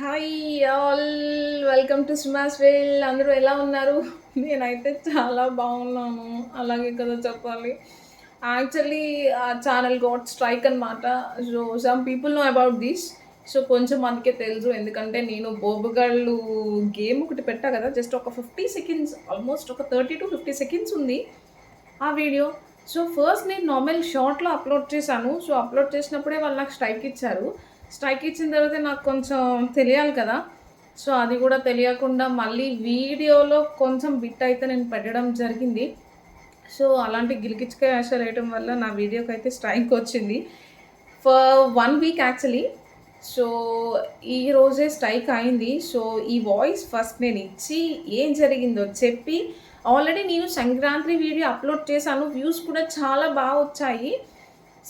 Hi all welcome to Suma's వేల్ అందరూ ఎలా ఉన్నారు? నేనైతే చాలా బాగున్నాను. అలాగే కదా చెప్పాలి. యాక్చువల్లీ ఆ ఛానల్ గోట్ స్ట్రైక్ అనమాట so some people know about this so కొంచెం మందికే తెలుసు. ఎందుకంటే నేను బోబుగాళ్ళు గేమ్ ఒకటి పెట్టా కదా. జస్ట్ ఒక ఫిఫ్టీ సెకండ్స్ ఆల్మోస్ట్ ఒక థర్టీ టు ఫిఫ్టీ సెకండ్స్ ఉంది ఆ వీడియో సో ఫస్ట్ నేను నార్మల్ షార్ట్లో అప్లోడ్ చేశాను. సో అప్లోడ్ చేసినప్పుడే వాళ్ళు నాకు స్ట్రైక్ ఇచ్చారు. స్ట్రైక్ ఇచ్చిన తర్వాత నాకు కొంచెం తెలియాలి కదా. సో అది కూడా తెలియకుండా మళ్ళీ వీడియోలో కొంచెం బిట్ అయితే నేను పెట్టడం జరిగింది. సో అలాంటి గిలికిచ్చుకాయ ఆశ వేయటం వల్ల నా వీడియోకి అయితే స్ట్రైక్ వచ్చింది. For one week actually so ఈ రోజే స్ట్రైక్ అయింది. సో ఈ వాయిస్ ఫస్ట్ నేను ఇచ్చి ఏం జరిగిందో చెప్పి ఆల్రెడీ నేను సంక్రాంతి వీడియో అప్లోడ్ చేశాను. వ్యూస్ కూడా చాలా బాగా వచ్చాయి.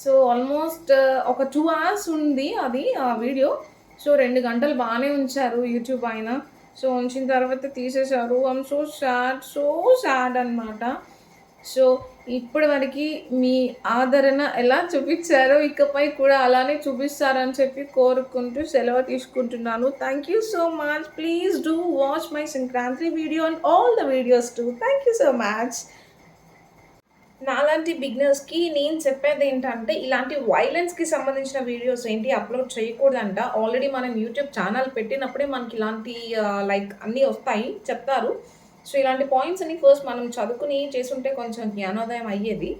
సో ఆల్మోస్ట్ ఒక టూ అవర్స్ ఉంది అది ఆ వీడియో సో రెండు గంటలు బాగానే ఉంచారు యూట్యూబ్ ఆయన. సో ఉంచిన తర్వాత తీసేశారు. I'm so sad so sad అనమాట సో ఇప్పటి వరకు మీ ఆదరణ ఎలా చూపించారో ఇకపై కూడా అలానే చూపిస్తారని చెప్పి కోరుకుంటూ సెలవు తీసుకుంటున్నాను. Thank you so much please do watch my Sankranti video and all the videos too thank you so much నాలాంటి బిగినర్స్కి నేను చెప్పేది ఏంటంటే ఇలాంటి వైలెన్స్కి సంబంధించిన వీడియోస్ ఏంటి అప్లోడ్ చేయకూడదంట. ఆల్రెడీ మనం యూట్యూబ్ ఛానల్ పెట్టినప్పుడే మనకి ఇలాంటి లైక్ అన్నీ వస్తాయి చెప్తారు. సో ఇలాంటి పాయింట్స్ అన్ని ఫస్ట్ మనం చదువుకుని చేసుంటే కొంచెం జ్ఞానోదయం అయ్యేది.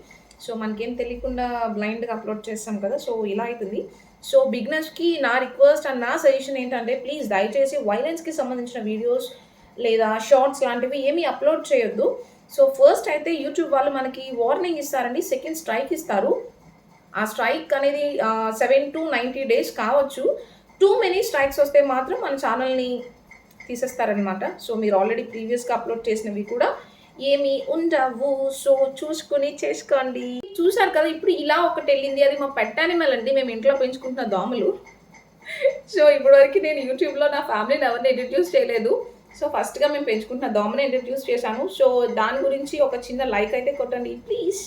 సో మనకేం తెలియకుండా బ్లైండ్గా అప్లోడ్ చేస్తాం కదా సో ఇలా అవుతుంది సో బిగినర్స్కి నా రిక్వెస్ట్ అండ్ నా సజెషన్ ఏంటంటే ప్లీజ్ దయచేసి వైలెన్స్కి సంబంధించిన వీడియోస్ లేదా షార్ట్స్ లాంటివి ఏమీ అప్లోడ్ చేయొద్దు. సో ఫస్ట్ అయితే యూట్యూబ్ వాళ్ళు మనకి వార్నింగ్ ఇస్తారండి సెకండ్ స్ట్రైక్ ఇస్తారు. ఆ స్ట్రైక్ అనేది సెవెన్ టు నైంటీ డేస్ కావచ్చు. టూ మెనీ స్ట్రైక్స్ వస్తే మాత్రం మన ఛానల్ని తీసేస్తారనమాట సో మీరు ఆల్రెడీ ప్రీవియస్గా అప్లోడ్ చేసినవి కూడా ఏమి ఉండవు. సో చూసుకుని చేసుకోండి. చూసారు కదా ఇప్పుడు ఇలా ఒకటి వెళ్ళింది. అది మా పెట్ యానిమల్ అండి. మేము ఇంట్లో పెంచుకుంటున్న దోమలు. సో ఇప్పటివరకు నేను యూట్యూబ్లో నా ఫ్యామిలీని ఎవరిని ఇంట్రడ్యూస్ చేయలేదు. సో ఫస్ట్గా మేము పెంచుకుంటున్న దోమని ఇంట్రడ్యూస్ చేశాను. సో దాని గురించి ఒక చిన్న లైక్ అయితే కొట్టండి. ప్లీజ్